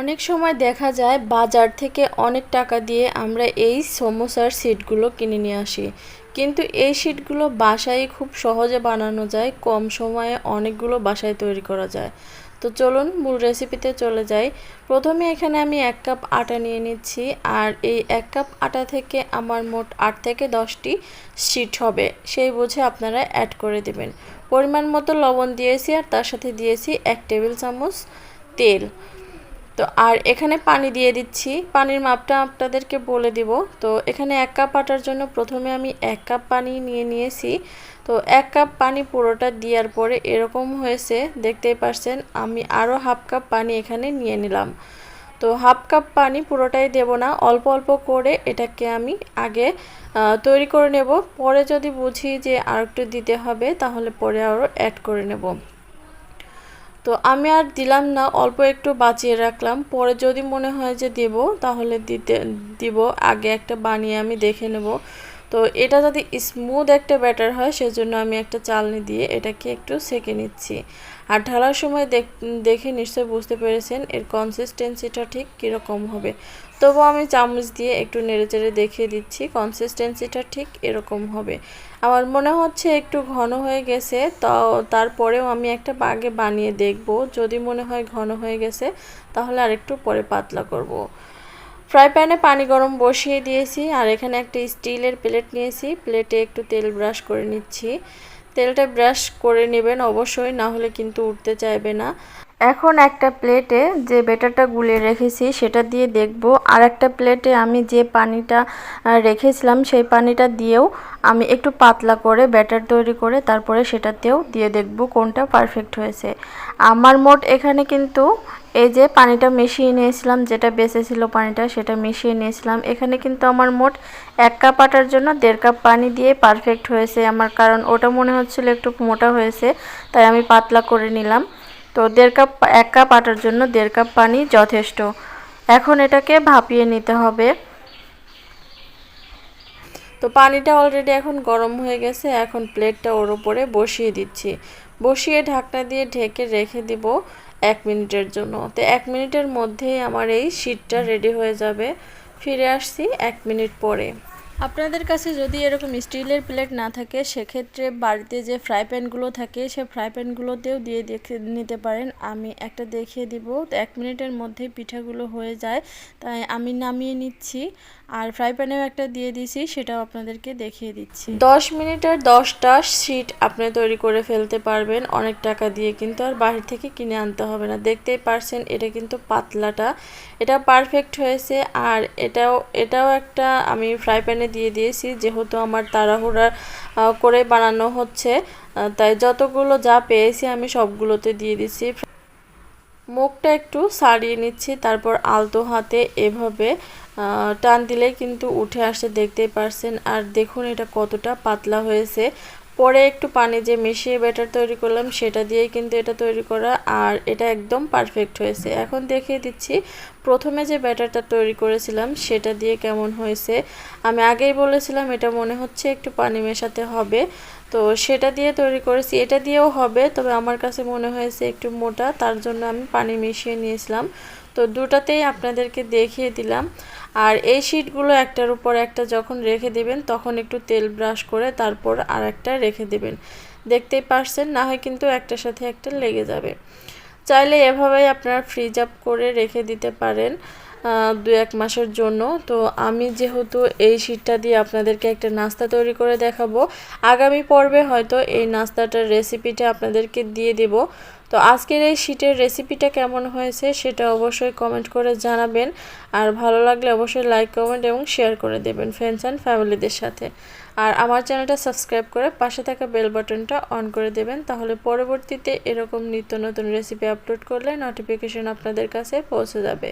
অনেক সময় দেখা যায় বাজার থেকে অনেক টাকা দিয়ে আমরা এই সমোসার সিটগুলো কিনে নিয়ে আসি। কিন্তু এই সিটগুলো বাসায় খুব সহজে বানানো যায়, কম সময়ে অনেকগুলো বাসায় তৈরি করা যায়। তো চলুন মূল রেসিপিতে চলে যাই। প্রথমে এখানে আমি এক কাপ আটা নিয়ে নিচ্ছি, আর এই এক কাপ আটা থেকে আমার মোট আট থেকে দশটি সিট হবে, সেই বুঝে আপনারা অ্যাড করে দেবেন। পরিমাণ মতো লবণ দিয়েছি, আর তার সাথে দিয়েছি এক টেবিল চামচ তেল। তো আর এখানে পানি দিয়ে দিচ্ছি। পানির মাপটা আপনাদেরকে বলে দিব। তো এখানে এক কাপ আটার জন্য প্রথমে আমি এক কাপ পানি নিয়ে নিয়েছি। তো এক কাপ পানি পুরোটা দেওয়ার পরে এরকম হয়েছে, দেখতেই পারছেন, আমি আরও হাফ কাপ পানি এখানে নিয়ে নিলাম। তো হাফ কাপ পানি পুরোটাই দেব না, অল্প অল্প করে এটাকে আমি আগে তৈরি করে নেব। পরে যদি বুঝি যে আর একটু দিতে হবে, তাহলে পরে আরও অ্যাড করে নেব। তো আমি আর দিলাম না, অল্প একটু বাঁচিয়ে রাখলাম। পরে যদি মনে হয় যে দেব, তাহলে দিতে, দিব। আগে একটা বানিয়ে আমি দেখে নেব। তো এটা যদি স্মুথ একটা ব্যাটার হয়, সেজন্য আমি একটা চালনি দিয়ে এটাকে একটু সেকে নিচ্ছি। আর ঢালার সময় দেখে নিশ্চয়ই বুঝতে পেরেছেন এর কনসিস্টেন্সিটা ঠিক কীরকম হবে। তবু আমি চামচ দিয়ে একটু নেড়েচেড়ে দেখিয়ে দিচ্ছি কনসিস্টেন্সিটা ঠিক এরকম হবে। আমার মনে হচ্ছে একটু ঘন হয়ে গেছে তো তারপরেও আমি একটা বাগে বানিয়ে দেখব। যদি মনে হয় ঘন হয়ে গেছে, তাহলে আরেকটু পরে পাতলা করব। ফ্রাই প্যানে পানি গরম বসিয়ে দিয়েছি আর এখানে একটা স্টিলের প্লেট নিয়েছি। প্লেটে একটু তেল ব্রাশ করে নিচ্ছি। তেলটা ব্রাশ করে নেবেন অবশ্যই, না হলে কিন্তু উঠতে চাইবে না। এখন একটা প্লেটে যে বেটারটা গুলে রেখেছি, সেটা দিয়ে দেখব। আর একটা প্লেটে আমি যে পানিটা রেখেছিলাম, সেই পানিটা দিয়েও আমি একটু পাতলা করে ব্যাটার তৈরি করে তারপরে সেটাতেও দিয়ে দেখব কোনটা পারফেক্ট হয়েছে। আমার মোট এখানে কিন্তু এই যে পানিটা মিশিয়ে নিয়েছিলাম, যেটা বেঁচে ছিল পানিটা, সেটা মিশিয়ে নিয়েছিলাম। এখানে কিন্তু আমার মোট এক কাপ আটার জন্য দেড় কাপ পানি দিয়ে পারফেক্ট হয়েছে আমার, কারণ ওটা মনে হচ্ছিল একটু মোটা হয়েছে, তাই আমি পাতলা করে নিলাম। তো দেড় কাপ এক কাপ আটার জন্য দেড় কাপ পানি যথেষ্ট। এখন এটাকে ভাপিয়ে নিতে হবে। তো পানিটা অলরেডি এখন গরম হয়ে গেছে, এখন প্লেটটা ওর উপরে বসিয়ে দিচ্ছি। বসিয়ে ঢাকনা দিয়ে ঢেকে রেখে দিব এক মিনিটের জন্য। তো এক মিনিটের মধ্যেই আমার এই শীটটা রেডি হয়ে যাবে। ফিরে আসছি এক মিনিট পরে। আপনাদের কাছে যদি এরকম স্টিলের প্লেট না থাকে, সেক্ষেত্রে বাড়িতে যে ফ্রাই প্যানগুলো থাকে, সে ফ্রাই প্যানগুলোতেও দিয়ে দেখে নিতে পারেন। আমি একটা দেখিয়ে দিব। এক মিনিটের মধ্যে পিঠাগুলো হয়ে যায়, তাই আমি নামিয়ে নিচ্ছি। আর ফ্রাই প্যানেও একটা দিয়ে দিছি, সেটাও আপনাদেরকে দেখিয়ে দিচ্ছি। দশ মিনিটের দশটা শিট আপনি তৈরি করে ফেলতে পারবেন। অনেক টাকা দিয়ে কিন্তু আর বাহির থেকে কিনে আনতে হবে না। দেখতেই পারছেন, এটা কিন্তু পাতলাটা। এটা পারফেক্ট হয়েছে। আর এটাও এটাও একটা আমি ফ্রাই প্যানে দিয়ে দিয়েছি, যেহেতু আমার তাড়াহুড়া করে বানানো হচ্ছে তাই যতগুলো যা পেয়েছি আমি সবগুলোতে দিয়ে দিচ্ছি মুখটা একটু সারিয়ে নিচ্ছি, তারপর আলতো হাতে এভাবে টান দিলে কিন্তু উঠে আসে দেখতে পারছেন। আর দেখুন এটা কতটা পাতলা হয়েছে। পরে একটু পানি যে মিশিয়ে ব্যাটার তৈরি করলাম, সেটা দিয়েই কিন্তু এটা তৈরি করা আর এটা একদম পারফেক্ট হয়েছে। এখন দেখিয়ে দিচ্ছি, প্রথমে যে ব্যাটারটা তৈরি করেছিলাম, সেটা দিয়ে কেমন হয়েছে। আমি আগেই বলেছিলাম, এটা মনে হচ্ছে একটু পানি মেশাতে হবে। তো সেটা দিয়ে তৈরি করেছি, এটা দিয়েও হবে, তবে আমার কাছে মনে হয়েছে একটু মোটা, তার জন্য আমি পানি মিশিয়ে নিয়েছিলাম। তো দুটাতেই আপনাদেরকে দেখিয়ে দিলাম। আর এই শিটগুলো একটার উপর একটা যখন রেখে দেবেন, তখন একটু তেল ব্রাশ করে তারপর আর একটা রেখে দেবেন। দেখতেই পারছেন, না হয় কিন্তু একটার সাথে একটা লেগে যাবে। চাইলে এভাবেই আপনারা ফ্রিজ আপ করে রেখে দিতে পারেন। দু এক মাসের জন্য। তো আমি যেহেতু এই শীটটা দিয়ে আপনাদেরকে একটা নাস্তা তৈরি করে দেখাবো, আগামী পর্বে হয়তো এই নাস্তাটার রেসিপিটা আপনাদেরকে দিয়ে দেব। তো আজকের এই শীটের রেসিপিটা কেমন হয়েছে সেটা অবশ্যই কমেন্ট করে জানাবেন। আর ভালো লাগলে অবশ্যই লাইক কমেন্ট এবং শেয়ার করে দেবেন ফ্রেন্ডস অ্যান্ড ফ্যামিলিদের সাথে। আর আমার চ্যানেলটা সাবস্ক্রাইব করে পাশে থাকা বেল বাটনটা অন করে দেবেন, তাহলে পরবর্তীতে এরকম নিত্য নতুন রেসিপি আপলোড করলে নোটিফিকেশন আপনাদের কাছে পৌঁছে যাবে।